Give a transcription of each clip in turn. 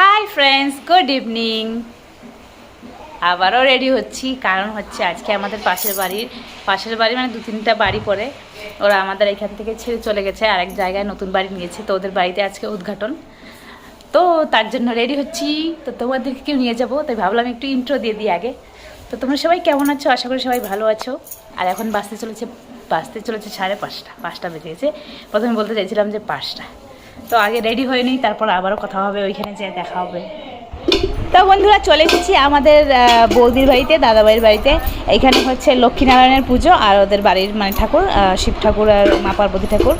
High friends good evening আবারও ready হচ্ছি। কারণ হচ্ছে আজকে আমাদের পাশের বাড়ির পাশের বাড়ি মানে দু তিনটা বাড়ি পরে। ওরা আমাদের এখান থেকে ছেড়ে চলে গেছে। আরেক জায়গায় নতুন বাড়ি নিয়েছে তো ওদের বাড়িতে আজকে উদ্ঘাটন। তো তার জন্য রেডি হচ্ছি। তো তোমাদেরকে কেউ নিয়ে যাব। তাই ভাবলাম একটু ইন্ট্রো দিয়ে দিই আগে। তো তোমরা সবাই কেমন আছো? আশা করি সবাই ভালো আছো। আর এখন বাসতে চলেছে বাসতে চলেছে সাড়ে পাঁচটা। পাঁচটা বেজে গেছে। প্রথমে বলতে চাইছিলাম যে পাঁচটা। তো আগে রেডি হয়ে নিই তারপর আবারও কথা হবে ওইখানে যেয়ে দেখা হবে। তো বন্ধুরা চলে এসেছি আমাদের বৌদির বাড়িতে দাদাবাড়ির বাড়িতে। এখানে হচ্ছে লক্ষ্মীনারায়ণের পুজো আর ওদের বাড়ির মানে ঠাকুর শিব ঠাকুর আর মা পার্বতী ঠাকুর।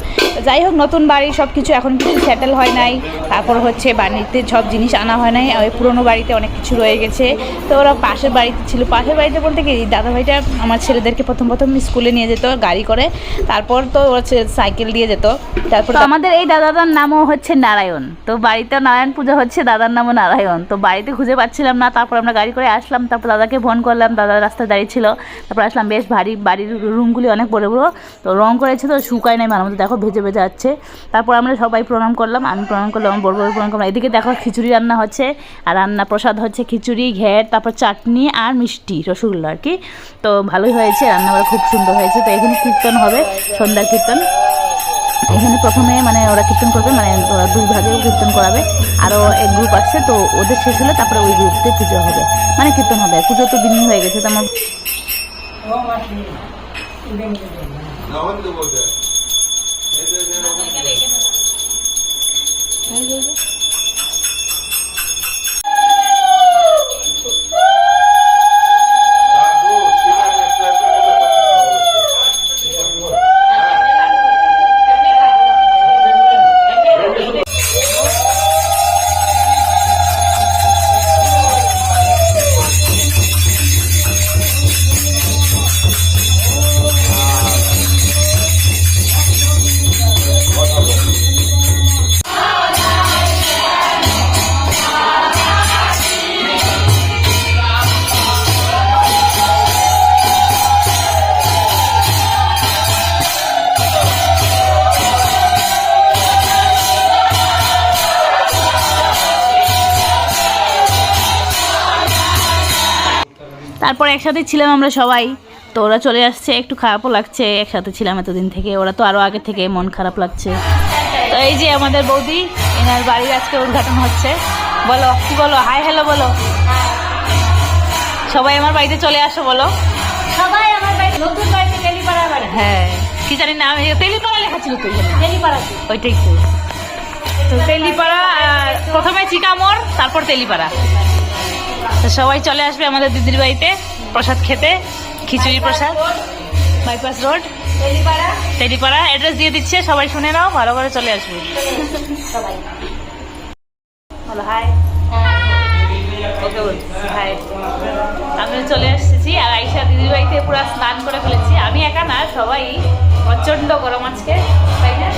যাই হোক নতুন বাড়ি সব কিছু এখন কিছু সেটেল হয় নাই। তারপর হচ্ছে বাড়িতে সব জিনিস আনা হয় নাই। ওই পুরোনো বাড়িতে অনেক কিছু রয়ে গেছে। তো ওরা পাশের বাড়িতে ছিল। পাশের বাড়িতে বলতে কি দাদাভাইটা আমার ছেলেদেরকে প্রথম প্রথম স্কুলে নিয়ে যেত গাড়ি করে। তারপর তো ওরা ছে- সাইকেল দিয়ে যেত। তারপর আমাদের এই দাদাদার নামও হচ্ছে নারায়ণ। তো বাড়িতেও নারায়ণ পুজো হচ্ছে দাদার নামও নারায়ণ। তো বাড়িতে খুঁজে পাচ্ছিলাম না। তারপর আমরা গাড়ি করে আসলাম, তারপর দাদাকে ফোন করলাম, দাদা রাস্তায় দাঁড়িয়ে ছিল। তারপর আসলাম, বেশ ভারী, বাড়ির রুমগুলি অনেক বড় বড়। তো রং করেছে তো, শুকায় নাই ভালো মতো দেখো ভেজে ভেজে যাচ্ছে তারপর আমরা সবাই প্রণাম করলাম, আমি প্রণাম করলাম বড় বড় প্রণাম করলাম। এদিকে দেখো খিচুড়ি রান্না হচ্ছে, আর রান্না প্রসাদ হচ্ছে খিচুড়ি, ঘ্যাট, তারপর চাটনি আর মিষ্টি, রসগোল্লা আর কি। তো ভালোই হয়েছে, রান্নাগুলো খুব সুন্দর হয়েছে। তো এখানে কীর্তন হবে, সন্ধ্যার কীর্তন। এখানে প্রথমে মানে ওরা কীর্তন করবে মানে দুই ভাগেও কীর্তন করাবে। আরও এক গ্রুপ আসছে তো ওদের শেষ হলে তারপরে ওই গ্রুপতে পুজো হবে। মানে কীর্তন হবে, পুজো তো দিনই হয়ে গেছে, তো আমার তারপর একসাথে ছিলাম আমরা সবাই। তো ওরা চলে আসছে একটু খারাপও লাগছে একসাথে ছিলাম এতদিন থেকে। ওরা তো আরও আগে থেকে মন খারাপ লাগছে। তো এই যে আমাদের বৌদি এনার বাড়ির আজকে উদ্ঘাটন হচ্ছে। বলো কি বলো? হাই হ্যালো বলো। সবাই আমার বাড়িতে চলে আসো বলো। সবাই আমার বাড়ি নতুন বাড়িতে টেলিপাড়া বাড়ি। হ্যাঁ। কি জানি নাম তেলিপাড়া লেখা ছিল তো এখানে ওইটাই তো। তো তেলিপাড়া আর প্রথমে চিকামর তারপর তেলিপাড়া। সবাই চলে আসবে আমাদের দিদির বাড়িতে প্রসাদ খেতে খিচুড়ি প্রসাদ। Bypass road Telipara. অ্যাড্রেস দিয়ে দিচ্ছে সবাই শুনে নাও ভালো করে চলে আসবে। বলো হাই হাই আমি চলে এসেছি আর আইসা দিদির বাড়িতে পুরো স্নান করে ফেলেছি। আমি একা না সবাই প্রচণ্ড গরম আজকে তাই না?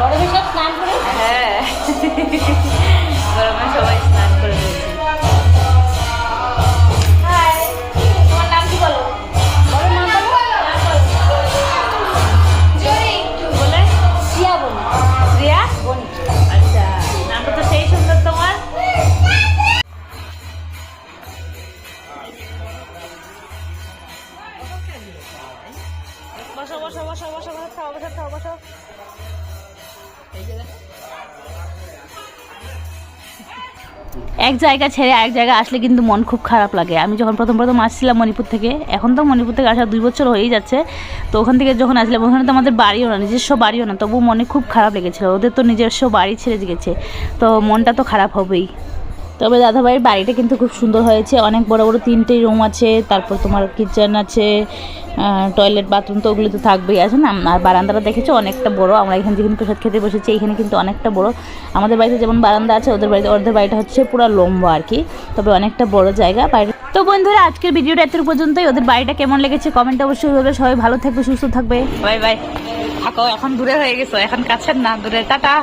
গরমে সব স্নান করে? হ্যাঁ। গরমে সবাই স্নান বসো বসো বসো বসো বসো, খাও বসো খাও, বসো। এক জায়গা ছেড়ে এক জায়গায় আসলে কিন্তু মন খুব খারাপ লাগে। আমি যখন প্রথম প্রথম আসছিলাম মণিপুর থেকে, এখন তো মণিপুর থেকে আসা দুই বছর হয়েই যাচ্ছে। তো ওখান থেকে যখন আসলাম ওখানে তো আমাদের বাড়িও না, নিজস্ব বাড়িও না তবু মনে খুব খারাপ লেগেছিলো। ওদের তো নিজস্ব বাড়ি ছেড়ে গেছে। তো মনটা তো খারাপ হবেই। তবে দাদাভাইয়ের বাড়িটা কিন্তু খুব সুন্দর হয়েছে। অনেক বড় বড় তিনটে রুম আছে, তারপর তোমার কিচেন আছে টয়লেট বাথরুম তো ওগুলো তো থাকবেই। আছে না, আর বারান্দাটা দেখেছ? অনেকটা বড়। আমরা এখানে যেখানে প্রসাদ খেতে বসেছি, এখানে কিন্তু অনেকটা বড়। আমাদের বাড়িতে যেমন বারান্দা আছে, ওদের বাড়িতে, ওদের বাড়িটা হচ্ছে পুরো লম্বা আর কি। তবে অনেকটা বড় জায়গা। বাইরে তো বন্ধুরা, আজকের ভিডিওটা এত পর্যন্তই। ওদের বাড়িটা কেমন লেগেছে কমেন্ট অবশ্যই বলবে। সবাই ভালো থাকবে, সুস্থ থাকবে। Bye bye. থাকো, এখন দূরে হয়ে গেছো। এখন কাছের না, দূরে। টাটা।